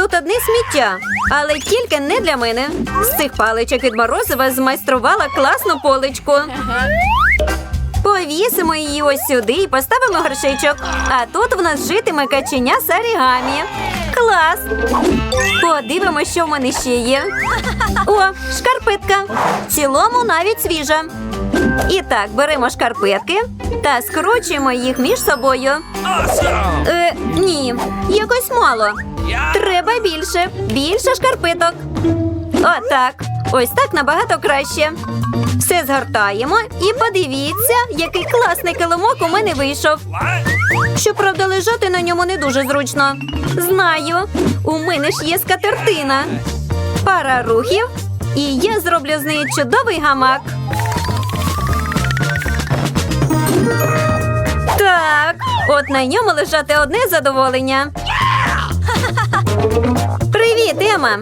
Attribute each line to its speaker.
Speaker 1: тут одне сміття, але тільки не для мене. З цих паличок від морозива змайструвала класну поличку. Повісимо її ось сюди і поставимо горшечок. А тут в нас житиме каченя з орігамі. Клас! Подивимося, що в мене ще є. О, шкарпетка. В цілому навіть свіжа. І так, беремо шкарпетки та скручуємо їх між собою. Е, якось мало. Треба більше. Більше шкарпеток. Отак. Ось так набагато краще. Все згортаємо і подивіться, який класний килимок у мене вийшов. Щоправда, лежати на ньому не дуже зручно. Знаю, у мене ж є скатертина. Пара рухів, і я зроблю з неї чудовий гамак. Так, от на ньому лежати одне задоволення. Привіт, Ема!